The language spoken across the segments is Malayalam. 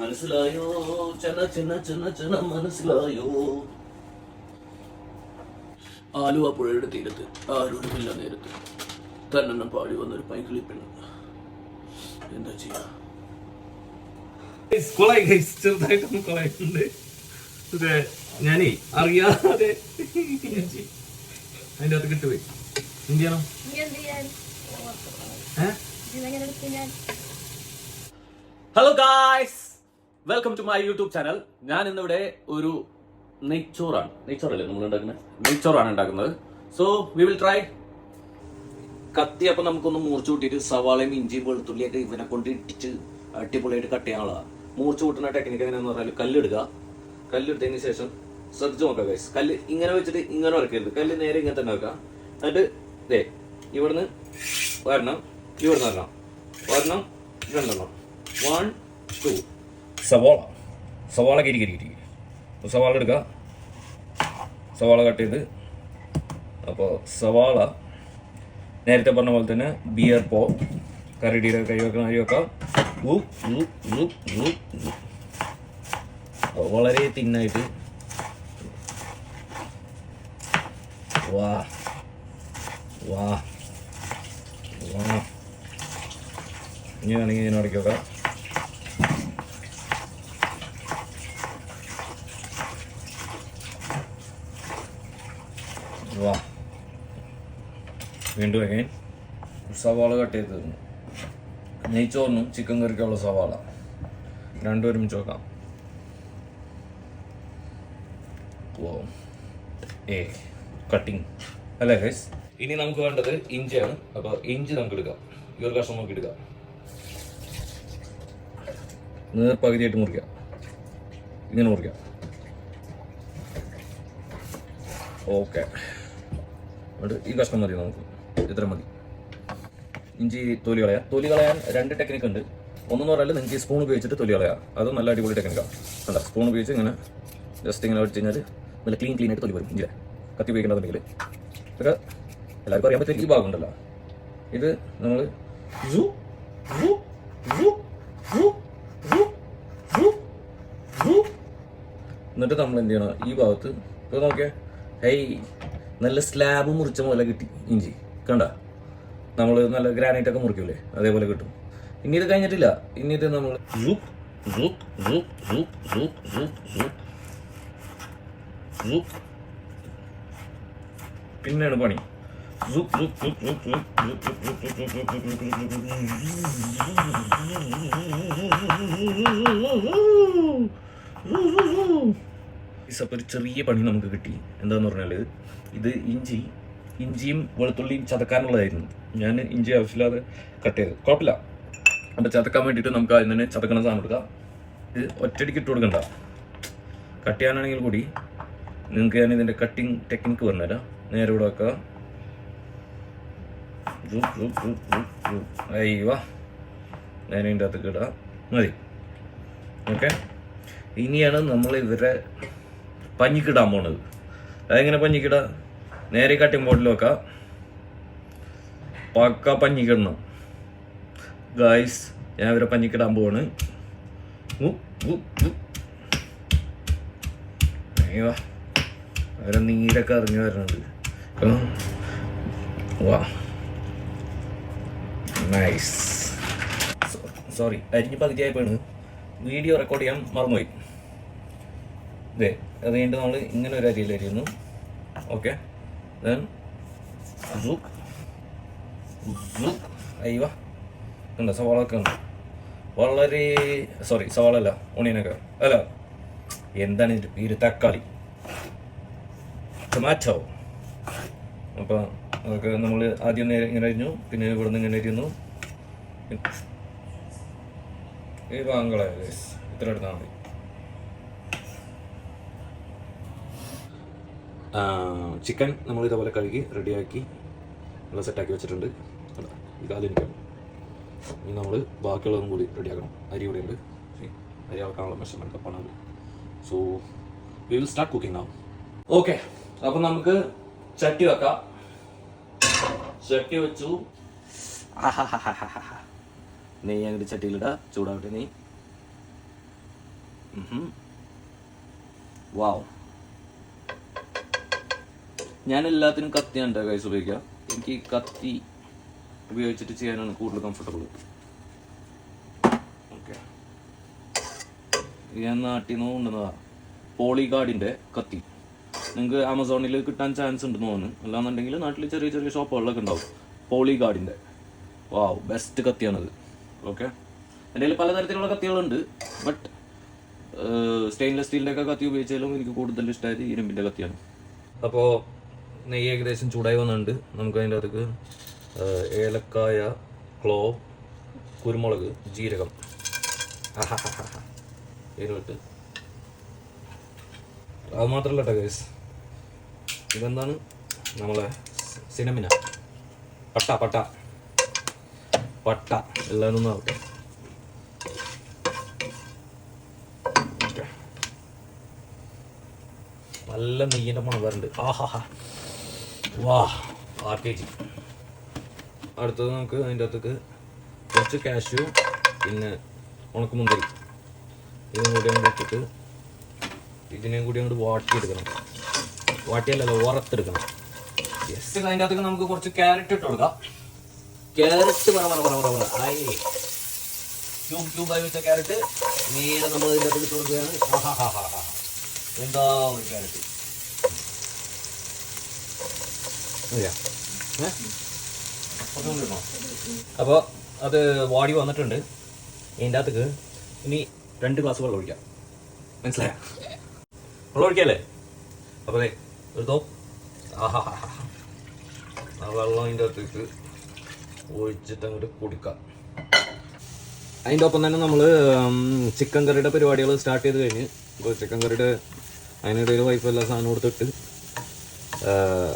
മനസ്സിലായോ? ചെന്ന ചന ചന ചന മനസ്സിലായോ? ആലുവ പുഴയുടെ തീരത്ത് ആരോടുമില്ല നേരത്ത്. തന്നെണ്ണം പാടി വന്നൊരു പൈക്കിളി പെണ്ണ്. എന്താ ചെയ്യാ. ചെറുതായിട്ടൊന്ന് ഞാനേ അറിയാതെ. അതിന്റെ അകത്ത് കിട്ടുപോയി എന്ത് ചെയ്യണം hello guys welcome to my YouTube channel ഞാൻ ഇന്നിവിടെ ഒരു നെയ്ച്ചോറാണ്. നെയ്ച്ചോറല്ലേ നമ്മൾ ഉണ്ടാക്കുന്നത്? നെയ്ച്ചോറാണ് ഉണ്ടാക്കുന്നത്. സോ വി വിൽ ട്രൈ കത്തി അപ്പം നമുക്കൊന്ന് മൂർച്ച കൂട്ടിയിട്ട് സവാളയും ഇഞ്ചിയും വെളുത്തുള്ളിയൊക്കെ ഇവനെ കൊണ്ട് ഇട്ടിച്ച് അടിപൊളിയായിട്ട് കട്ട് ചെയ്യാനുള്ളതാണ് മൂർച്ച കൂട്ടുന്ന ടെക്നിക്ക് എങ്ങനെയാണെന്ന് പറഞ്ഞാൽ കല്ലെടുക്കുക കല്ലെടുത്തതിന് ശേഷം ശ്രദ്ധിച്ച് നോക്കുക ഗൈസ് കല്ല് ഇങ്ങനെ വെച്ചിട്ട് ഇങ്ങനെ വരക്കരുത് കല്ല് നേരെ ഇങ്ങനെ തന്നെ വെക്കുക. എന്നിട്ട് ദേ ഇവിടുന്ന് വരണം ഇവിടുന്ന് വരണം വരണം രണ്ടെണ്ണം. വൺ ടു സവാള. സവാള കിരി കിരി. കിരി സവാള എടുക്കുക സവാള കട്ട് ചെയ്ത്. അപ്പോൾ സവാള നേരത്തെ പറഞ്ഞ പോലെ തന്നെ ബിയർ പോ കരടിയുടെ കൈ വെക്കണം കൈ വെക്കാം. ഊ, ഊ, ഊ, ഊ, ഊ. അപ്പോൾ വളരെ തിന്നായിട്ട്. വാ. വാ. വാ. ഇനി വേണമെങ്കിൽ ഞാൻ അടക്കി വെക്കാം വാ വീണ്ടും അഗൈൻ സവാള കട്ട് ചെയ്ത് തരുന്നു. നെയ്ച്ചോറിനും ചിക്കൻ കറിക്കുള്ള സവാള. രണ്ടും ഒരുമിച്ച് വെക്കാം. ഓ ഏ കട്ടിങ് അല്ലേ ഗൈസ് ഇനി നമുക്ക് വേണ്ടത് ഇഞ്ചിയാണ്. അപ്പോൾ ഇഞ്ചി നമുക്ക് എടുക്കാം. ഈ ഒരു കഷ്ണം നോക്കി എടുക്കാം. നേർ പകുതിയായിട്ട് മുറിക്കാം. ഇങ്ങനെ മുറിക്കാം. ഓക്കെ. എന്നിട്ട് ഈ കഷ്ണം മതി നമുക്ക്. ഇത്ര മതി. ഇഞ്ചി തൊലി കളയാം. തൊലി കളയാൻ രണ്ട് ടെക്നിക്ക് ഉണ്ട്. ഒന്നെന്ന് പറഞ്ഞാൽ നിങ്ങൾക്ക് സ്പൂൺ ഉപയോഗിച്ചിട്ട് തൊലി കളയാം. അത് നല്ല അടിപൊളി ടെക്നിക്കാണ് അല്ല സ്പൂൺ ഉപയോഗിച്ച് ഇങ്ങനെ ജസ്റ്റ് ഇങ്ങനെ വെച്ച് കഴിഞ്ഞാൽ നല്ല ക്ലീൻ ക്ലീൻ ആയിട്ട് തൊലി വരും. ഇഞ്ചിലെ കത്തി ഉപയോഗിക്കേണ്ടതുണ്ടെങ്കിൽ ഇവിടെ എല്ലാവർക്കും അറിയാൻ പറ്റിയ ഈ ഭാഗം ഉണ്ടല്ലോ. ഇത് നമ്മൾ എന്നിട്ട് നമ്മൾ എന്ത് ചെയ്യണം? ഈ ഭാഗത്ത് ഇപ്പോൾ നോക്കിയാൽ ഹൈ നല്ല സ്ലാബ് മുറിച്ച പോലെ കിട്ടി ഇഞ്ചി. കണ്ട നമ്മൾ നല്ല ഗ്രാനൈറ്റ് ഒക്കെ മുറിക്കൂലേ അതേപോലെ കിട്ടും ഇനി ഇത് കഴിഞ്ഞിട്ടില്ല ഇനി ഇത് നമ്മൾ പിന്നെയാണ് പണി അപ്പോൾ ഒരു ചെറിയ പണി നമുക്ക് കിട്ടി എന്താന്ന് പറഞ്ഞാൽ ഇത് ഇഞ്ചി ഇഞ്ചിയും വെളുത്തുള്ളിയും ചതക്കാനുള്ളതായിരുന്നു. ഞാൻ ഇഞ്ചി ആവശ്യമില്ലാതെ കട്ട് ചെയ്ത്. കുഴപ്പമില്ല. അപ്പം ചതക്കാൻ വേണ്ടിയിട്ട് നമുക്ക് അതിന് തന്നെ ചതക്കണ സാധനം എടുക്കാം. ഇത് ഒറ്റയടിക്ക് ഇട്ട് കൊടുക്കണ്ട. കട്ട് ചെയ്യാനാണെങ്കിൽ കൂടി നിങ്ങൾക്ക് ഞാൻ ഇതിന്റെ കട്ടിങ് ടെക്നിക്ക് പറഞ്ഞുതരാം. നേരെ ഇവിടെ വെക്കുക അയ്യോ നേരെ ഇതിന്റെ അകത്തേക്ക് മതി. ഓക്കെ? ഇനിയാണ് നമ്മൾ ഇവരെ പഞ്ഞിക്കിടാൻ പോണത്. അതെങ്ങനെ പഞ്ഞിക്കിട? നേരെ കട്ടിങ് ബോർഡിൽ വെക്കാം. പക്ക പഞ്ഞിക്കിടണം. ഗായ്സ് ഞാൻ ഇവരെ പഞ്ഞിക്കിടാൻ പോവാണ്. അവരെ നീരൊക്കെ ഇറങ്ങി വരുന്നുണ്ട് വാ. നൈസ് സോറി അരിഞ്ഞ് പകുതിയായപ്പോഴാണ് വീഡിയോ റെക്കോർഡ് ചെയ്യാൻ മറന്നുപോയി. ഇതേ അത് കഴിഞ്ഞിട്ട് നമ്മൾ ഇങ്ങനെ ഒരു അരിയിൽ അരിയുന്നു. ഓക്കെ ദെൻ അയ്യോ. ഉണ്ട് സവാള ഒക്കെ ഉണ്ട് വളരെ സോറി സവാള അല്ല ഓണിയനൊക്കെ അല്ല എന്താണ് ഇതിന്റെ പേര് തക്കാളി. ടൊമാറ്റോ അപ്പോൾ അതൊക്കെ നമ്മൾ ആദ്യം നേരെ ഇങ്ങനെ അരിഞ്ഞു പിന്നെ ഇവിടെ നിന്ന് ഇങ്ങനെ അരിയുന്നു. ഈ വാങ്കളെ ഇത്ര എടുത്താൽ മതി. ചിക്കൻ നമ്മൾ ഇതേപോലെ കഴുകി റെഡിയാക്കി നല്ല സെറ്റാക്കി വെച്ചിട്ടുണ്ട്. കണ്ടോ? ഇത് ആദ്യം എനിക്കാണ് ഇനി നമ്മൾ ബാക്കിയുള്ളതും കൂടി റെഡിയാക്കണം അരി ഇവിടെ ഉണ്ട്. അരി അളക്കാനുള്ള മെഷർമെന്റ് കപ്പാണ് അത് so we will start cooking ആവും ഓക്കെ അപ്പം നമുക്ക് ചട്ടി വെക്കാം. ചട്ടി വെച്ചു. നെയ്യ് അങ്ങോട്ട് ചട്ടിയിലിടാ. ചൂടാവട്ടെ നെയ്യ്. വാവ് ഞാൻ എല്ലാത്തിനും കത്തിയാണ് കൈസ് ഉപയോഗിക്കുക എനിക്ക് കത്തി ഉപയോഗിച്ചിട്ട് ചെയ്യാനാണ് കൂടുതൽ കംഫർട്ടബിൾ ഞാൻ നാട്ടിൽ നിന്ന് കൊണ്ടുവന്നതാ. പോളിഗാർഡിന്റെ കത്തി. നിങ്ങൾക്ക് ആമസോണിൽ കിട്ടാൻ ചാൻസ് ഉണ്ടെന്ന് തോന്നുന്നു. അല്ലാന്നുണ്ടെങ്കിൽ നാട്ടിൽ ചെറിയ ചെറിയ ഷോപ്പുകളിലൊക്കെ ഉണ്ടാവും. പോളിഗാർഡിന്റെ വാവ് ബെസ്റ്റ് കത്തിയാണത്. ഓക്കെ എന്റെ കയ്യിൽ പലതരത്തിലുള്ള കത്തികളുണ്ട്. ബട്ട് സ്റ്റെയിൻലെസ് സ്റ്റീലിന്റെ ഒക്കെ കത്തി ഉപയോഗിച്ചാലും എനിക്ക് കൂടുതൽ ഇഷ്ടമായത് ഇരുമ്പിന്റെ കത്തിയാണ്. അപ്പോൾ നെയ്യ് ഏകദേശം ചൂടായി വന്നിട്ടുണ്ട് നമുക്ക് അതിന്റെ അകത്തേക്ക് ഏലക്കായ ക്ലോ കുരുമുളക് ജീരകം. ഇതിലിട്ട്. അത് മാത്രമല്ല കേട്ടോ ഗൈസ് ഇതെന്താണ്? നമ്മളെ സിനമിന. പട്ട പട്ട. പട്ട. എല്ലാവരും ഒന്ന് ആവട്ടെ. നല്ല നെയ്യിന്റെ മണം വരുന്നുണ്ട് ആഹാ വാ ആർ കെ ജി അടുത്തത് നമുക്ക് അതിന്റെ അകത്തേക്ക് കുറച്ച് കാഷ്യൂ പിന്നെ ഉണക്കമുന്തിരി ഇതും കൂടി അങ്ങോട്ട് ഇട്ടിട്ട് ഇതിനെയും കൂടി അങ്ങോട്ട് വാട്ടിയെടുക്കണം. വാട്ടിയല്ലല്ലോ വറുത്തെടുക്കണം. യെസ് അതിന്റെ അകത്തേക്ക് നമുക്ക് കുറച്ച് ക്യാരറ്റ് ഇട്ട് കൊടുക്കാം. ക്യാരറ്റ് പറ പറ പറ പറ പറ. ആയി. ക്യൂബ് ക്യൂബായി വെച്ച ക്യാരറ്റ് നേരെ നമ്മൾ ഇതിന്റെ അകത്തേക്ക് ഇട്ട് കൊടുക്കുകയാണ്. എന്താ ഒരു ക്യാരറ്റ് അപ്പോൾ അത് വാടി വന്നിട്ടുണ്ട്. ഇതിന്റെ അകത്തേക്ക് ഇനി രണ്ട് ഗ്ലാസ് വെള്ളം ഒഴിക്കാം. മനസ്സിലായോ? വെള്ളം ഒഴിക്കല്ലേ? അപ്പോൾ ദേ എടുത്തോ ആഹാ ആ വെള്ളം അതിന്റെ അകത്തേക്ക് ഒഴിച്ചിട്ട് അങ്ങോട്ട് കുടിക്കാം. അതിന്റെ ഒപ്പം തന്നെ നമ്മൾ ചിക്കൻ കറിയുടെ പരിപാടികൾ സ്റ്റാർട്ട് ചെയ്ത് കഴിഞ്ഞ്. ചിക്കൻ കറിയുടെ അതിനിടയിൽ വൈഫ് എല്ലാ സാധനം കൊടുത്തിട്ട്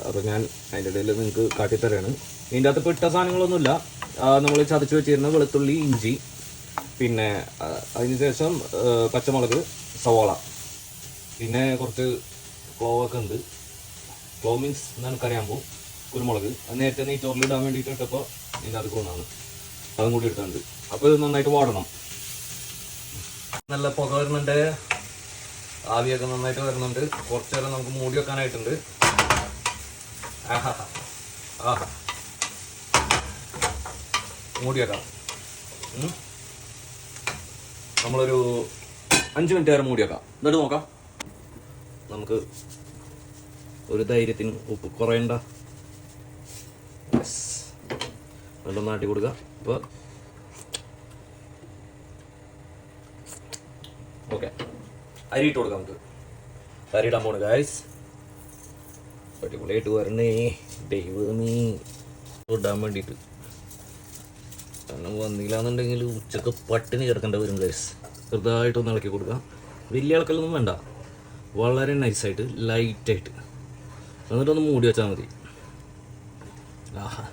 അപ്പോൾ ഞാൻ അതിന്റെ ഇടയിൽ നിങ്ങൾക്ക് കാട്ടിത്തരാണ്. ഇതിന്റെ അകത്ത് ഇട്ട സാധനങ്ങളൊന്നുമില്ല. നമ്മൾ ചതച്ച് വെച്ചിരുന്ന വെളുത്തുള്ളി ഇഞ്ചി പിന്നെ അതിനുശേഷം അതിന് ശേഷം പച്ചമുളക് സവാള. പിന്നെ കുറച്ച് ക്ലോവൊക്കെ ഉണ്ട്. ക്ലോ മീൻസ് നിനക്കറിയാമ്പോൾ കുരുമുളക്. അത് നേരത്തെ ഇടാൻ വേണ്ടിയിട്ട് ഇട്ടപ്പോൾ ഇതിന്റെ അത് കൊണ്ടാണ് അതും കൂടി ഇട്ടിട്ടുണ്ട് അപ്പോൾ ഇത് നന്നായിട്ട് വാടണം. നല്ല പുക വരുന്നുണ്ട്. ആവിയൊക്കെ നന്നായിട്ട് വരുന്നുണ്ട്. കുറച്ചേരം നമുക്ക് മൂടി വെക്കാനായിട്ടുണ്ട്. ആഹാ. നമ്മളൊരു അഞ്ച് മിനിറ്റ് നേരം മൂടി വെക്കാം എന്നിട്ട് നോക്കാം. നമുക്ക് ഒരു ധൈര്യത്തിന് ഉപ്പ് കുറയണ്ട. വെള്ളം നാട്ടി കൊടുക്കുക അപ്പോൾ ഓക്കെ. അരി ഇട്ട് കൊടുക്കാം നമുക്ക്. അരി ഇടാൻ പോണ് ഗായ്സ് അടിപൊളിയായിട്ട് വരണേ. ദൈവമേ. ഇടാൻ വേണ്ടിയിട്ട് കാരണം വന്നില്ലാന്നുണ്ടെങ്കിൽ ഉച്ചയ്ക്ക് പട്ടിണി കിടക്കേണ്ട വരും ഗൈസ് ചെറുതായിട്ടൊന്ന് ഇളക്കി കൊടുക്കാം. വലിയ ഇളക്കലൊന്നും വേണ്ട. വളരെ നൈസായിട്ട് ലൈറ്റായിട്ട് എന്നിട്ടൊന്ന് മൂടി വെച്ചാൽ മതി. ആഹാ.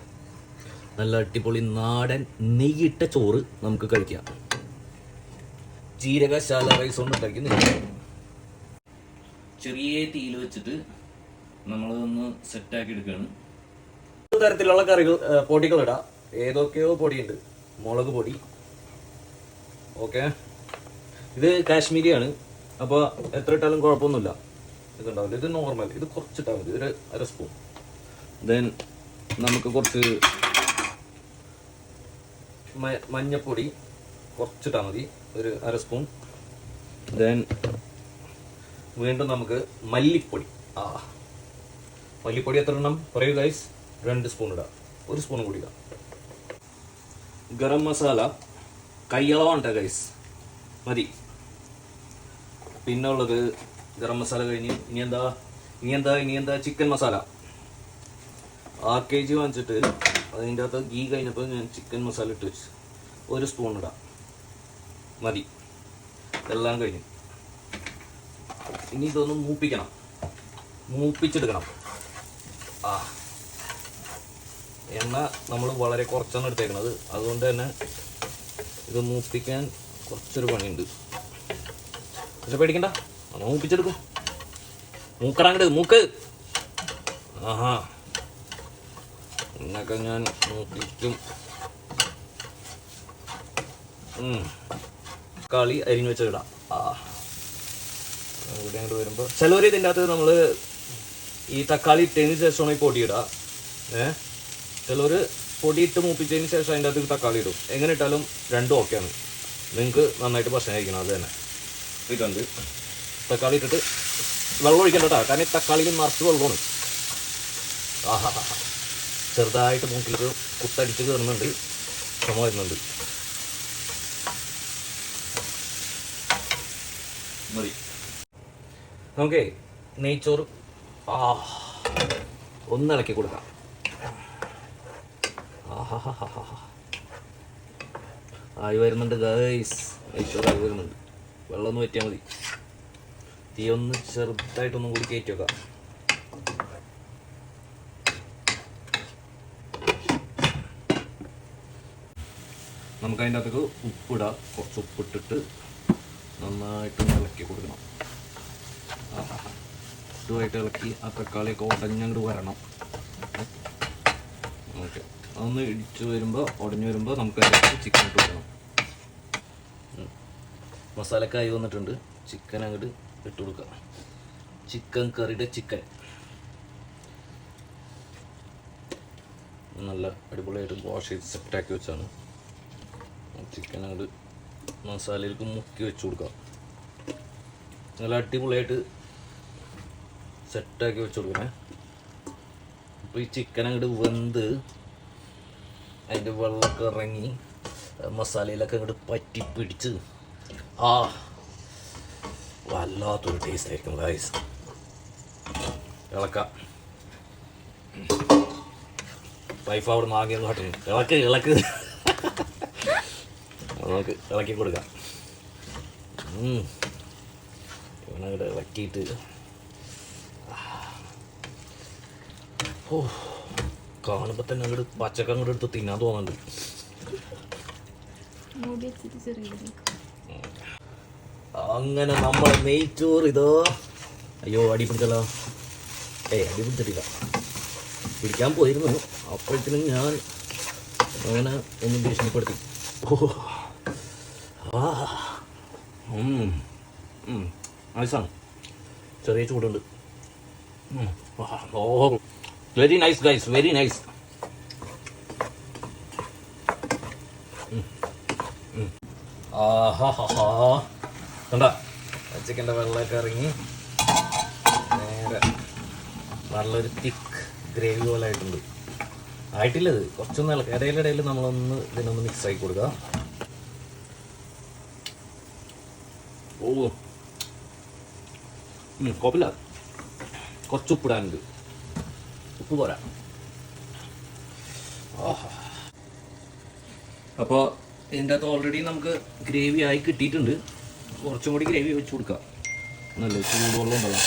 നല്ല അടിപൊളി നാടൻ നെയ്യിട്ട ചോറ് നമുക്ക് കഴിക്കാം. ജീരകശാല റൈസ് കൊണ്ട് ഉണ്ടാക്കി ചെറിയ തീയിൽ വെച്ചിട്ട് നമ്മളതൊന്ന് സെറ്റാക്കി എടുക്കുകയാണ് തരത്തിലുള്ള കറികൾ പൊടികൾ ഇടാം. ഏതൊക്കെയോ പൊടിയുണ്ട്. മുളക് പൊടി. ഓക്കെ. ഇത് കാശ്മീരിയാണ്. അപ്പോൾ എത്ര ഇട്ടാലും കുഴപ്പമൊന്നുമില്ല. ഇതുണ്ടാവില്ല ഇത് നോർമൽ ഇത് കുറച്ചിട്ടാൽ മതി. ഒരു അര സ്പൂൺ ദെൻ നമുക്ക് കുറച്ച് മഞ്ഞപ്പൊടി കുറച്ചിട്ടാൽ മതി. ഒരു അര സ്പൂൺ ദെൻ വീണ്ടും നമുക്ക് മല്ലിപ്പൊടി. ആ. മല്ലിപ്പൊടി എത്ര എണ്ണം? പറയൂ ഗൈസ് രണ്ട് സ്പൂൺ ഇടാം. ഒരു സ്പൂൺ കൂടി ഇടാം. ഗരം മസാല കയ്യളവാണ് ഗൈസ് മതി. പിന്നെ ഉള്ളത് ഗരം മസാല കഴിഞ്ഞ് ഇനി എന്താ? ഇനി എന്താ? ഇനി എന്താ? Chicken masala R K G വാങ്ങിച്ചിട്ട് അതിന്റെ അകത്ത് ഗീ കഴിഞ്ഞപ്പോൾ ഞാൻ ചിക്കൻ മസാല ഇട്ട് വെച്ചു. ഒരു സ്പൂൺ ഇടാം. മതി. എല്ലാം കഴിഞ്ഞു. ഇനി ഇതൊന്ന് മൂപ്പിക്കണം. മൂപ്പിച്ചെടുക്കണം. ആ. എണ്ണ നമ്മൾ വളരെ കുറച്ചാണ് എടുത്തേക്കുന്നത് അതുകൊണ്ട് തന്നെ ഇത് മൂപ്പിക്കാൻ കുറച്ചൊരു പണിയുണ്ട്. പക്ഷെ പേടിക്കണ്ട. നമ്മൾ മൂപ്പിച്ചെടുക്കും. മൂക്കടാങ്ങട് മൂക്ക്. ആഹാ. എന്നൊക്കെ ഞാൻ മൂപ്പിക്കും. കളി അരിഞ്ഞു വെച്ചിടാം ആ. ഇവിടെ അങ്ങോട്ട് വരുമ്പോൾ ചിലവർ ഇതിന്റെ അകത്ത് നമ്മൾ ഈ തക്കാളി ഇട്ടതിന് ശേഷമാണ് ഈ പൊടി ഇടുക. ഏ? ചിലവർ ഇട്ട് മൂപ്പിച്ചതിന് ശേഷം അതിന്റെ അകത്ത് തക്കാളി ഇടും. എങ്ങനെ ഇട്ടാലും രണ്ടും ഓക്കെയാണ് നിങ്ങൾക്ക് നന്നായിട്ട് ഭക്ഷണം കഴിക്കണം അത് തന്നെ. ഇട്ടുണ്ട് തക്കാളി ഇട്ടിട്ട് വെള്ളം ഒഴിക്കണ്ട കാരണം ഈ തക്കാളിയിൽ നിറച്ച് വെള്ളമാണ്. ആഹാ ചെറുതായിട്ട് മൂക്കിലേക്ക് കുത്തടിച്ച് കയറുന്നുണ്ട്. ക്ഷമ വരുന്നുണ്ട്. മതി. നമുക്കേ നെയ്ച്ചോറ് ആ ഒന്ന് കൊടുക്കാം. ആയി വരുന്നുണ്ട് ഗൈസ് നെയ്ച്ചോറ് ആയി വരുന്നുണ്ട്. വെള്ളം ഒന്ന് വറ്റിയാൽ മതി. തീ ഒന്ന് ചെറുതായിട്ടൊന്നും കൂടി കയറ്റി വെക്കാം. നമുക്ക് അതിന്റെ അകത്തേക്ക് ഉപ്പിടാം. കുറച്ച് ഉപ്പിട്ടിട്ട് നന്നായിട്ട് ഇളക്കി കൊടുക്കണം. ഇതുമായിട്ട് ഇളക്കി ആ തക്കാളിയൊക്കെ ഉടഞ്ഞങ്ങോട്ട് വരണം. ഓക്കെ. അതൊന്ന് ഇടിച്ച് വരുമ്പോൾ ഉടഞ്ഞു വരുമ്പോൾ നമുക്ക് അതിലേക്ക് ചിക്കൻ ഇട്ട് കൊടുക്കണം. മസാലക്കായി വന്നിട്ടുണ്ട്. ചിക്കൻ അങ്ങോട്ട് ഇട്ട് കൊടുക്കാം. ചിക്കൻ കറിയുടെ ചിക്കൻ നല്ല അടിപൊളിയായിട്ട് വാഷ് ചെയ്ത് സെറ്റാക്കി വെച്ചാണ്. ചിക്കൻ അങ്ങോട്ട് മസാലയിലേക്ക് മുക്കി വെച്ച് കൊടുക്കാം. നല്ല അടിപൊളിയായിട്ട് സെറ്റാക്കി വെച്ച് കൊടുക്കണേ അപ്പോൾ ഈ ചിക്കൻ അങ്ങോട്ട് വെന്ത് അതിന്റെ വെള്ളമൊക്കെ ഇറങ്ങി മസാലയിലൊക്കെ അങ്ങോട്ട് പറ്റി പിടിച്ച് ആ വല്ലാത്തൊരു ടേസ്റ്റ് ആയിരിക്കും ഗൈസ് ഇളക്ക. വൈഫ് അവിടെ നിന്ന് ആകെ കാട്ടുന്നു. ഇളക്ക് ഇളക്ക്. നമുക്ക് ഇളക്കി കൊടുക്കാം. ഇവനങ്ങോട്ട് ഇളക്കിയിട്ട് ഓ കാണുമ്പോൾ തന്നെ അങ്ങോട്ട് പച്ചക്ക അങ്ങോട്ട് എടുത്ത് തിന്നാൻ തോന്നുന്നുണ്ട്. അങ്ങനെ നമ്മൾ നെയ്ച്ചോറ് ഇതോ. അയ്യോ അടി പിടിച്ചല്ലോ. ഏയ് അടി പിടിച്ചിട്ടില്ല. പിടിക്കാൻ പോയിരുന്നു. അപ്പോഴത്തേനും ഞാൻ അങ്ങനെ ഒന്നും ഭീഷണിപ്പെടുത്തി. ഓ ആ. നൈസാണ് ചെറിയ ചൂടുണ്ട്. ഓ. Very nice guys very nice കണ്ട? ചിക്കന്റെ വെള്ളമൊക്കെ ഇറങ്ങി. നേരെ നല്ലൊരു തിക്ക് ഗ്രേവി പോലെ ആയിട്ടുണ്ട്. ആയിട്ടില്ലത്. കുറച്ചൊന്ന് ഇളക്കി ഇടയിലിടയിൽ നമ്മളൊന്ന് ഇതിനൊന്ന് മിക്സ് ആക്കി കൊടുക്കുക ഓ. കുഴപ്പമില്ല. കുറച്ച് ഉപ്പിടാനുണ്ട്. ഉപ്പ് പോരാ അപ്പോൾ ഇതിന്റെ അകത്ത് ഓൾറെഡി നമുക്ക് ഗ്രേവി ആയി കിട്ടിയിട്ടുണ്ട്. കുറച്ചും കൂടി ഗ്രേവി വെച്ച് കൊടുക്കാം. നല്ല ചൂടുവെള്ളം ഉണ്ടല്ലോ.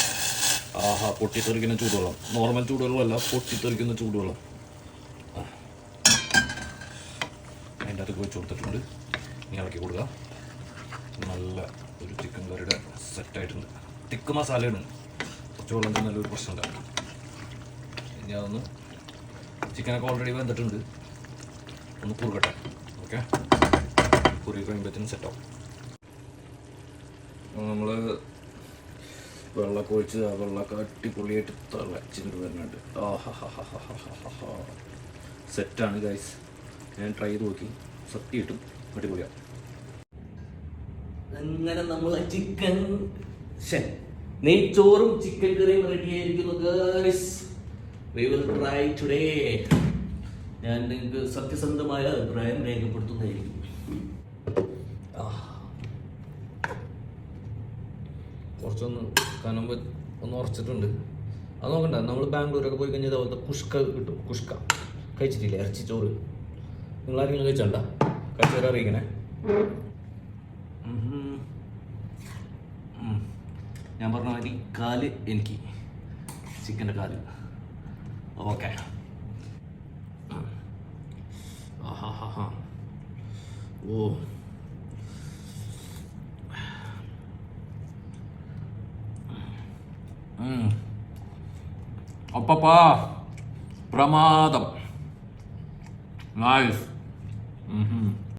ആഹാ പൊട്ടിത്തെറിക്കുന്ന ചൂടുവെള്ളം. നോർമൽ ചൂടുവെള്ളമല്ല പൊട്ടിത്തെറിക്കുന്ന ചൂടുവെള്ളം. അതിന്റെ അകത്ത് വെച്ച് കൊടുത്തിട്ടുണ്ട്. ഇനി ഇളക്കി കൊടുക്കുക. നല്ല ഒരു ചിക്കൻ കറിയുടെ സെറ്റായിട്ടുണ്ട് തിക്ക് മസാലയാണ് കുറച്ച് വെള്ളം നല്ലൊരു പ്രശ്നം ഉണ്ടാവും ഇനി അതൊന്ന് ചിക്കനൊക്കെ ഓൾറെഡി വെന്തിട്ടുണ്ട്. ഒന്ന് കുറുകട്ടെ. ഓക്കെ കുറുകി കഴിയുമ്പോഴത്തേനും സെറ്റാവും നമ്മൾ വെള്ളമൊക്കെ ഒഴിച്ച് ആ വെള്ളമൊക്കെ അടിപൊളിയായിട്ട് തിളച്ചിട്ട് വരുന്നുണ്ട്. സെറ്റാണ് ഗൈസ് ഞാൻ ട്രൈ ചെയ്ത് നോക്കി. സത്യമായിട്ടും അടിപൊളിയാണ് അങ്ങനെ നമ്മൾ ചിക്കൻ നെയ്ച്ചോറും ചിക്കൻ കറിയും റെഡി ആയിരിക്കുന്നു ഗൈസ് ട്രൈ ടുഡേ ഞാൻ നിങ്ങൾക്ക് സത്യസന്ധമായ അഭിപ്രായം രേഖപ്പെടുത്തുന്നതായിരിക്കും. കുറച്ചൊന്ന് കനം ഒന്ന് ഉറച്ചിട്ടുണ്ട്. അത് നോക്കണ്ട നമ്മൾ ബാംഗ്ലൂരൊക്കെ പോയി കഴിഞ്ഞാൽ അതുപോലത്തെ കുഷ്ക കിട്ടും. കുഷ്ക. കഴിച്ചിട്ടില്ലേ? ഇറച്ചി ചോറ്. നിങ്ങൾ ആരെങ്കിലും കഴിച്ചണ്ട? കഴിച്ചവരെ അറിയിക്കണേ. ഞാൻ പറഞ്ഞ മാതിരി കാൽ എനിക്ക്. ചിക്കന്റെ കാൽ. ഓക്കെ ആഹാഹാ ഓ അപ്പപ്പാ പ്രമാദം നൈസ്